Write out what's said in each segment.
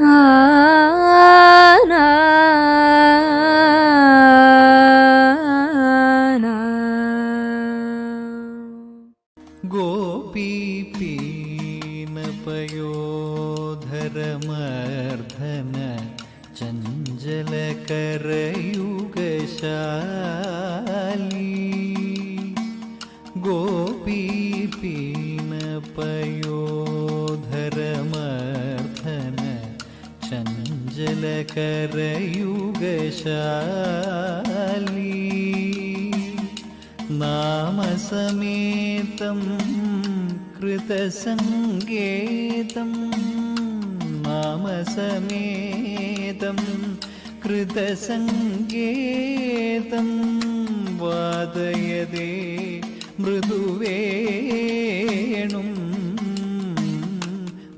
啊。चञ्चलकरयुगशाली नामसमेतं कृतसङ्गेतं नामसमेतं कृतसङ्गेतं वादयदे मृदुवेणुं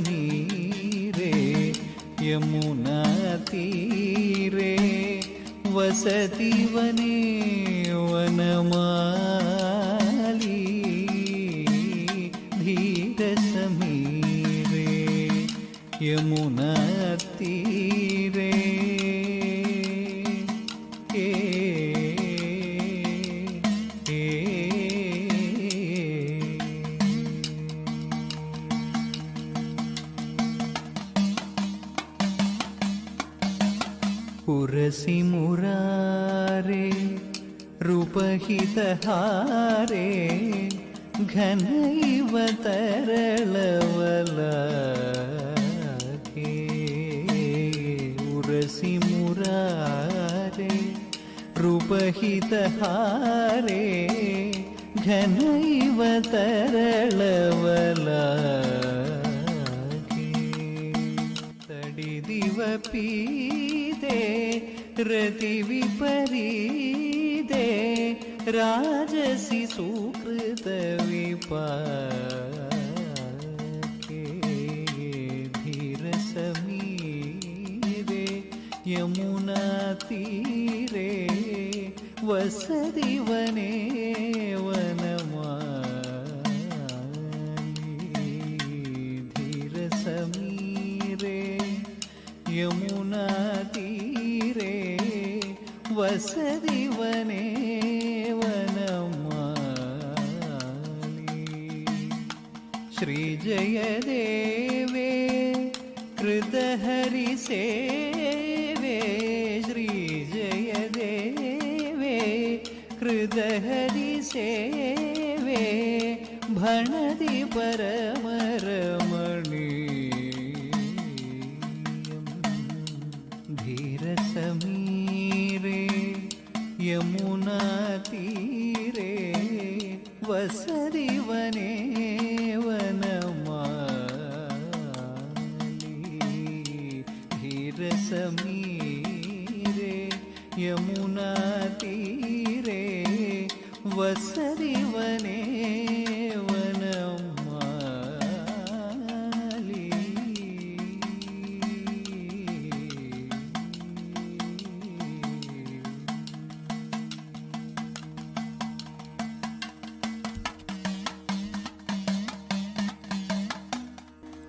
തീരെ യമുന തീരെ വസതി വനേ വനമാലി ധീര സമീരെ യമുന തീരെ നൃപഹിതഹാരേ ഘനൈവ തരളവലേ ഉറസി മുരാരേ നൃപഹിതഹാരേ ഘനൈവ തരളവലേ തടിദിവ പീതേ രതി വിപരീ राजसि सुकृतविपाके धीरसमीरे यमुनातीरे वसति वने वनमाली। धीरसमीरे यमुनातीरे वसति श्रीजयदेवे कृतहरिसेवे श्रीजयदेवे कृतहरिसेवे भणति ദിവനേ ധീരസമീരെ യമുനാ തീരെ വസരിവനേ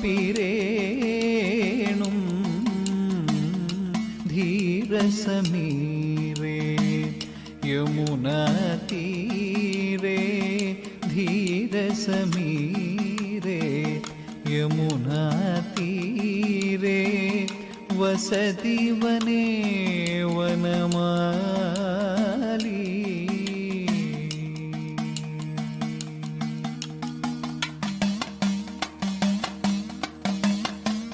കാൺപിരേണും ധീരസമീരേ യമുനതീരേ ധീരസമീരേ യമുനതീരേ വസതി വനേ വനമാ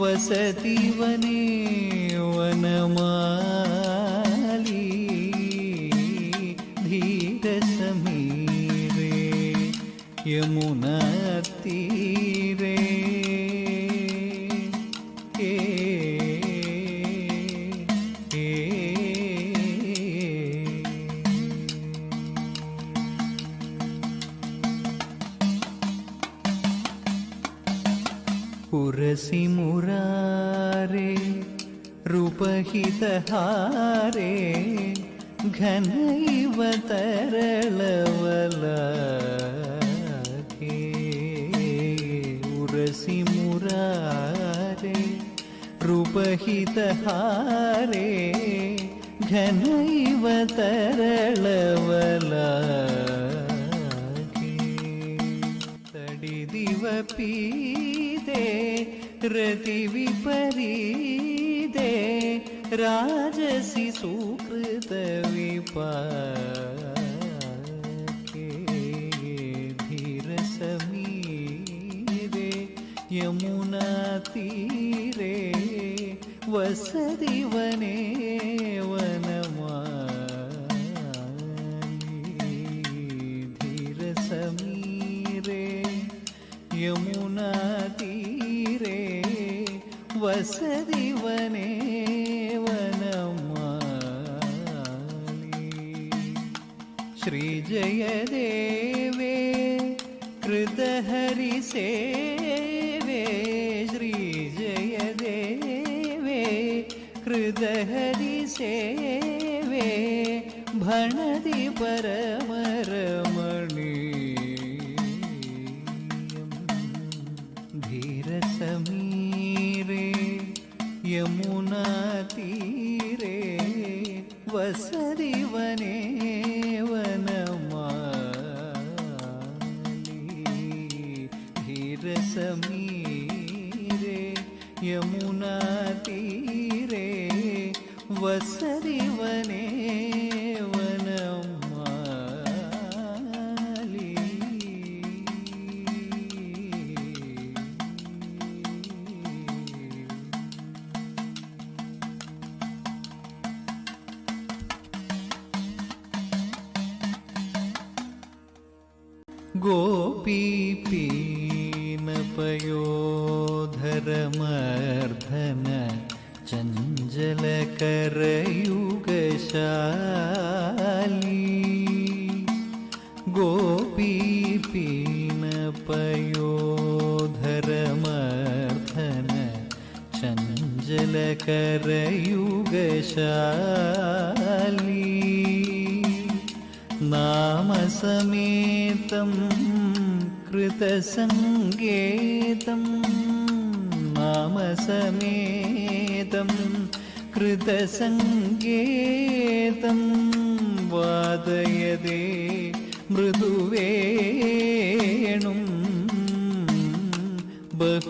वसति वने वनमाली धीरसमीरे यमुनातीरे मुरारे रूपहितहारे घनैव तरलवलाके तडिदिवपीदे रतिविपरीदे राजसि सुकृतविपाके യമുനാ തീരേ कृतहरिसेवे भणति परमरमणीयम् धीरसमीरे यमुनातीरे वसति वने वनमाली धीरसमीरे यमुनातीरे वसति वने വസരിവനേവനം गोपीपीनपयोधरमर्धना ചഞ്ചലകരയുഗശാലി ഗോപീപീനപയോധരമർദ്ധന ചഞ്ചലകരയുഗശാലി. നാമസമേതം കൃതസങ്കേതം നാമസമേതം കൃതസങ്കേതം വാദയതേ മൃദുവേണും ബഹുമനുതേനനുതേ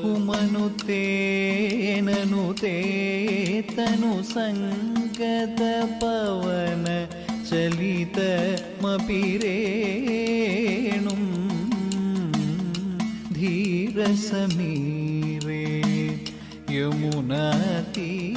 തേതനു സംഗത പവന ചലിതമപിരേണും ധീരസമീരേ യമുനാതീരേ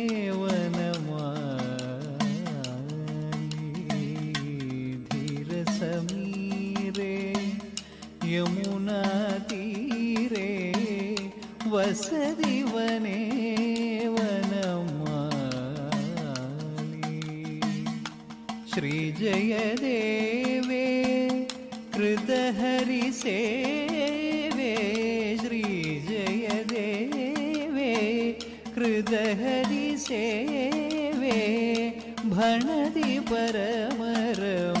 ഭണതി പരമരം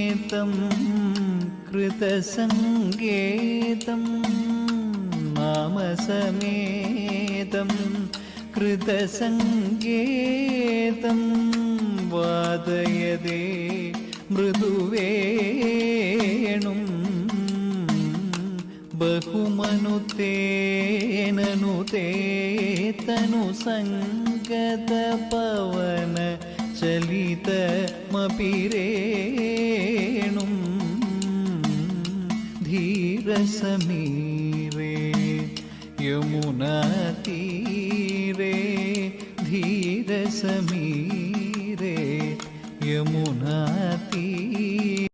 नामसमेतं कृतसङ्गेतं नामसमेतं कृतसङ्गेतं वादयदे मृदुवेणुम् बहुमनुतेननुते तनुसङ्गतपवन धीरसमीरे यमुनातीरे धीरसमीरे यमुनातीरे